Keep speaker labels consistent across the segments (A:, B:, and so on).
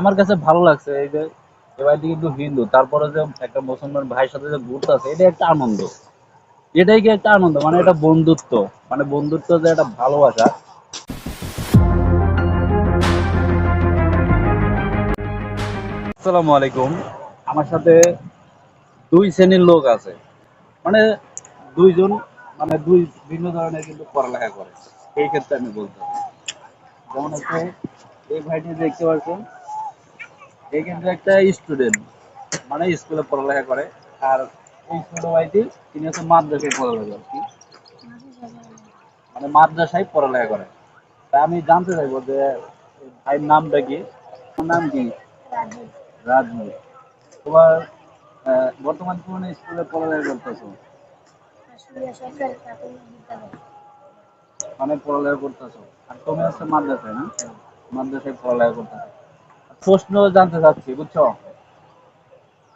A: আমার কাছে ভালো লাগছে, এই যে এ বাড়িটি কিন্তু হিন্দু, তারপরে যে একটা মুসলমান ভাইয়ের সাথে যে ঘুরতে আছে এটা একটা আনন্দ। এটাই কি একটা আনন্দ? মানে এটা বন্ধুত্ব মানে বন্ধুত্ব যে একটা ভালোবাসা। আসসালামু আলাইকুম। আমার সাথে দুই শ্রেণির লোক আছে। মানে দুইজন মানে দুই ভিন্ন ধরনের কিন্তু পড়ালেখা করে। এই ক্ষেত্রে আমি বলতে যেমন হচ্ছে, এই ভাইটি দেখতে পাচ্ছেন এই কিন্তু একটা স্টুডেন্ট মানে স্কুলে পড়ালেখা করে। আর এই ছোট ভাইটি, তিনি হচ্ছে মাদ্রাসায় পড়ালেখা করে কি মানে মাদ্রাসায় পড়ালেখা করে। তা আমি জানতে চাইব যে ভাইয়ের নামটা কি? নাম কি? রাজু তোমার বর্তমান কোন স্কুলে পড়ালেখা করতেছো? মানে পড়ালেখা করতেছো। আর তুমি হচ্ছে মাদ্রাসায় না? মাদ্রাসায় পড়ালেখা করতেছো। প্রশ্ন জানতে চাচ্ছি বুঝছ?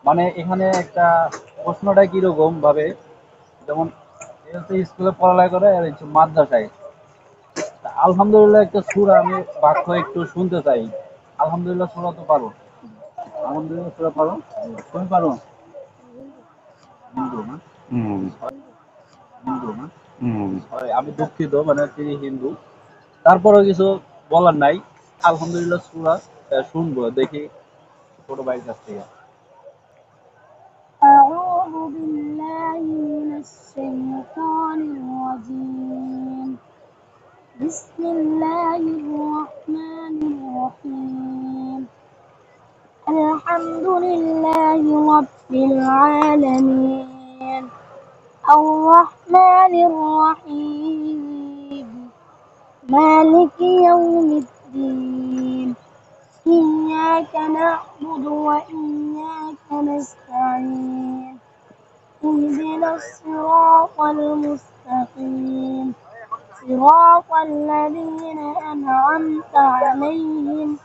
A: মানে এখানে একটা প্রশ্নটা কীরকম ভাবে? যেমন স্কুলে পড়ালেখা করে আর হচ্ছে মাদ্রাসায়। আলহামদুলিল্লাহ একটা সুরা আমি বাক্য একটু শুনতে চাই। আলহামদুলিল্লাহ সুরা তো পারো। আলহামদুলিল্লাহ সুরা পারো? তুমি পারো? হিন্দু না? হিন্দু। না? আমি দুঃখিত মানে তিনি হিন্দু। তারপরেও কিছু বলার নাই। আলহামদুলিল্লাহ সুরা আহ, শুনবো দেখি ছোট ভাইয়ের কাছ থেকে
B: أعوذ بالله من الشيطان الرجيم بسم الله الرحمن الرحيم الحمد لله رب العالمين الرحمن الرحيم مالك يوم الدين الدين إياك نعبد وإياك نستعين. اهدنا الصراط المستقيم. صراط الذين أنعمت عليهم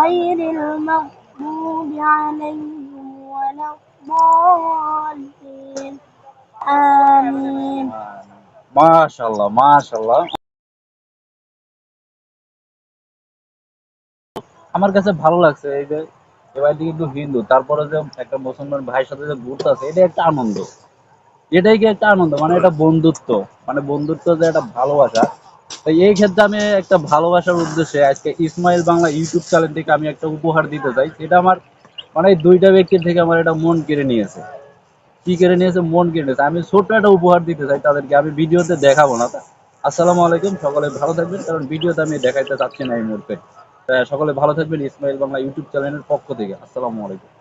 B: غير المغضوب عليهم ولا الضالين. آمين.
A: ما شاء الله ما شاء الله. আমার কাছে ভালো লাগছে, এই যে এবারটি কিন্তু হিন্দু, তারপরে যে একটা মুসলমান ভাইয়ের সাথে যে ঘুরতে আছে এটা একটা আনন্দ। এটাই কি একটা আনন্দ? মানে এটা বন্ধুত্ব মানে বন্ধুত্ব যে একটা ভালোবাসা। তো এই ক্ষেত্রে আমি একটা ভালোবাসার উদ্দেশ্যে আজকে ইসমাইল বাংলা ইউটিউব চ্যানেল থেকে আমি একটা উপহার দিতে চাই। সেটা আমার মানে দুইটা ব্যক্তির থেকে আমার এটা মন কেড়ে নিয়েছে। কি কেড়ে নিয়েছে? মন কেড়ে নিয়েছে। আমি ছোট্ট একটা উপহার দিতে চাই তাদেরকে, আমি ভিডিওতে দেখাবো না। আসসালামু আলাইকুম, সকলে ভালো থাকবেন, কারণ ভিডিওতে আমি দেখাইতে চাচ্ছি না এই মুহূর্তে। সকলে ভালো থাকবেন ইসমাইল বাংলা ইউটিউব চ্যানেলের পক্ষ থেকে। আসসালামু আলাইকুম।